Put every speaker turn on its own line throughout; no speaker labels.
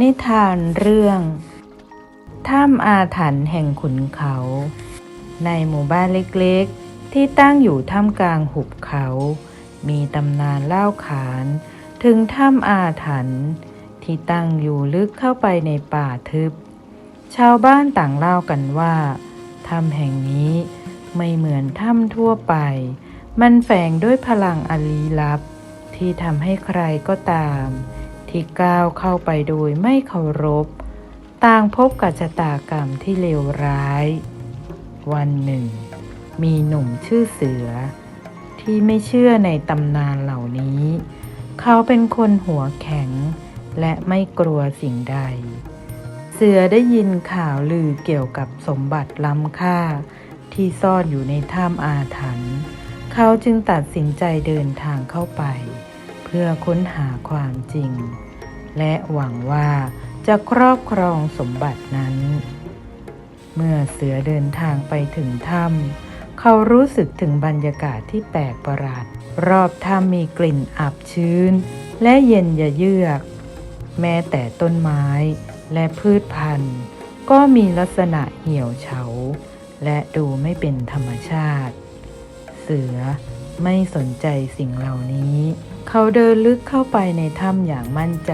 นิทานเรื่องถ้ำอาถรรพ์แห่งขุนเขา ในหมู่บ้านเล็กๆ ที่ตั้งอยู่ท่ามกลางหุบเขา มีตำนานเล่าขานถึงถ้ำอาถรรพ์ที่ตั้งอยู่ลึกเข้าไปในป่าทึบ ชาวบ้านต่างเล่ากันว่าถ้ำแห่งนี้ไม่เหมือนถ้ำทั่วไป มันแฝงด้วยพลังอันลี้ลับ ที่ทำให้ใครก็ตาม ที่ก้าวเข้าไปโดยไม่เคารพ ต่างพบกับชะตากรรมที่เลวร้าย วันหนึ่ง มีหนุ่มชื่อเสือ ที่ไม่เชื่อในตำนานเหล่านี้ เขาเป็นคนหัวแข็ง และไม่กลัวสิ่งใด เสือได้ยินข่าวลือเกี่ยวกับสมบัติล้ำค่า ที่ซ่อนอยู่ในถ้ำอาถรรพ์เขาจึงตัดสินใจเดินทางเข้าไป เพื่อค้นหาความจริง และหวังว่าจะครอบครองสมบัตินั้น เมื่อเสือเดินทางไปถึงถ้ำเขารู้สึกถึงบรรยากาศที่แปลกประหลาด รอบถ้ำมีกลิ่นอับชื้น และเย็นยะเยือก แม้แต่ต้นไม้และพืชพันธุ์ ก็มีลักษณะเหี่ยวเฉา และดูไม่เป็นธรรมชาติ เสือไม่สนใจสิ่งเหล่านี้ เขาเดินลึกเข้าไปในถ้ำอย่างมั่นใจ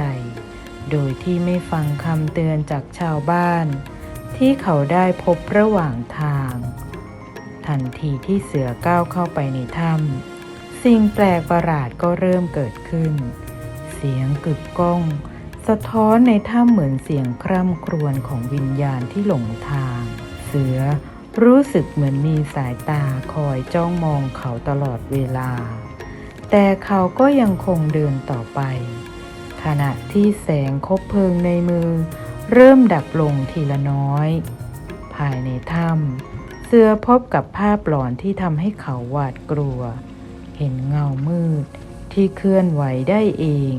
โดยที่ไม่ฟังคำเตือนจากชาวบ้าน ที่เขาได้พบระหว่างทาง ทันทีที่เสือก้าวเข้าไปในถ้ำสิ่งแปลกประหลาดก็เริ่มเกิดขึ้น เสียงกึกก้อง สะท้อนในถ้ำเหมือนเสียงคร่ำครวญของวิญญาณที่หลงทาง เสือรู้สึกเหมือนมีสายตาคอยจ้องมองเขาตลอดเวลา แต่เขาก็ยังคงเดินต่อไป ขณะที่แสงคบเพลิงในมือ เริ่มดับลงทีละน้อย ภายในถ้ำเสือพบกับภาพหลอนที่ทำให้เขาหวาดกลัว เห็นเงามืดที่เคลื่อนไหวได้เอง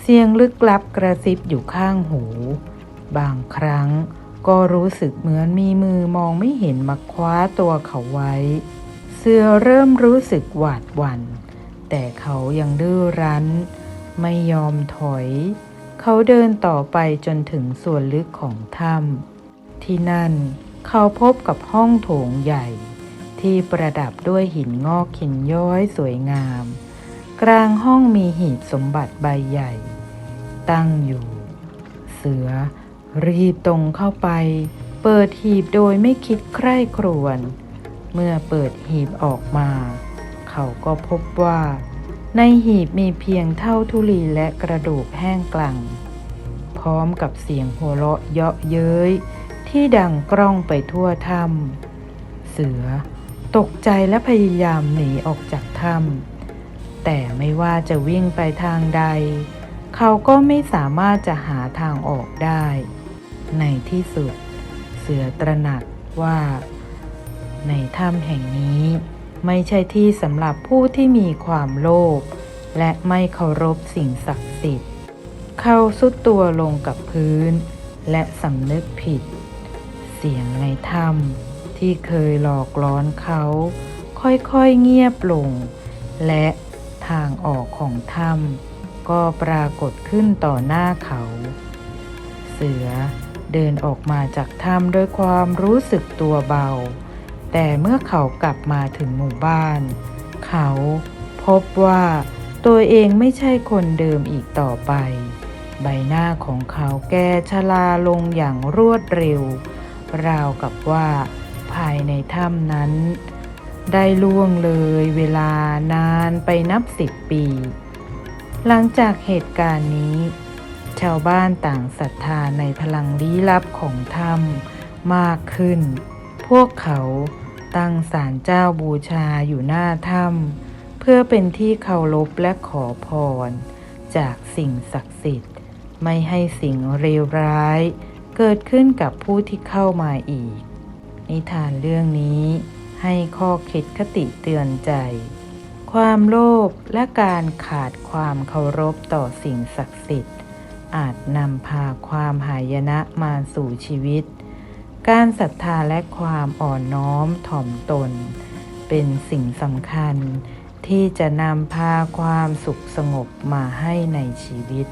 เสียงลึกลับกระซิบอยู่ข้างหู บางครั้งก็รู้สึกเหมือนมีมือมองไม่เห็นมาคว้าตัวเขาไว้ เสือเริ่มรู้สึกหวาดหวัน่น แต่เขายังดื้อรั้น ไม่ยอมถอย เขาเดินต่อไปจนถึงส่วนลึกของถ้ำที่นั่นเขาพบกับห้องโถงใหญ่ ที่ประดับด้วยหินงอกหินย้อยสวยงาม กลางห้องมีหีบสมบัติใบใหญ่ ตั้งอยู่ เสือ รีบตรงเข้าไป เปิดหีบโดยไม่คิดใคร่ครวญเมื่อเปิดหีบออกมา เขาก็พบว่า ในหีบมีเพียงเท่าทุลีและกระดูกแห้งกลัง พร้อมกับเสียงหัวเราะเยาะเย้ย ที่ดังกล้องไปทั่วถ้ำเสือตกใจและพยายามหนีออกจากถ้ำแต่ไม่ว่าจะวิ่งไปทางใด เขาก็ไม่สามารถจะหาทางออกได้ ในที่สุด เสือตระหนักว่า ในถ้ำแห่งนี้ ไม่ใช่ที่สำหรับผู้ที่มีความโลภและไม่เคารพสิ่งศักดิ์สิทธิ์ เขาสุดตัวลงกับพื้น และสำนึกผิด เสียงในถ้ำที่เคยหลอกล้อนเขา ค่อยๆเงียบลง และทางออกของถ้ำก็ปรากฏขึ้นต่อหน้าเขา เสือเดินออกมาจากถ้ำด้วยความรู้สึกตัวเบา แต่เมื่อเขากลับมาถึงหมู่บ้าน เขาพบว่าตัวเองไม่ใช่คนเดิมอีกต่อไป ใบหน้าของเขาแก่ชราลงอย่างรวดเร็ว ราวกับว่าภายในถ้ำนั้น ได้ล่วงเลยเวลานานไปนับสิบปี หลังจากเหตุการณ์นี้ ชาวบ้านต่างศรัทธาในพลังลี้ลับของถ้ำมากขึ้น พวกเขา ตั้งศาลเจ้าบูชาอยู่หน้าถ้ำเพื่อเป็นที่เคารพและขอพร จากสิ่งศักดิ์สิทธิ์ ไม่ให้สิ่งเลวร้าย เกิดขึ้นกับผู้ที่เข้ามาอีก นิทานเรื่องนี้ให้ข้อคิดคติเตือนใจ ความโลภและการขาดความเคารพต่อสิ่งศักดิ์สิทธิ์ อาจนำพาความหายนะมาสู่ชีวิต การศรัทธาและความอ่อนน้อมถ่อมตน เป็นสิ่งสำคัญที่จะนำพาความสุขสงบมาให้ในชีวิต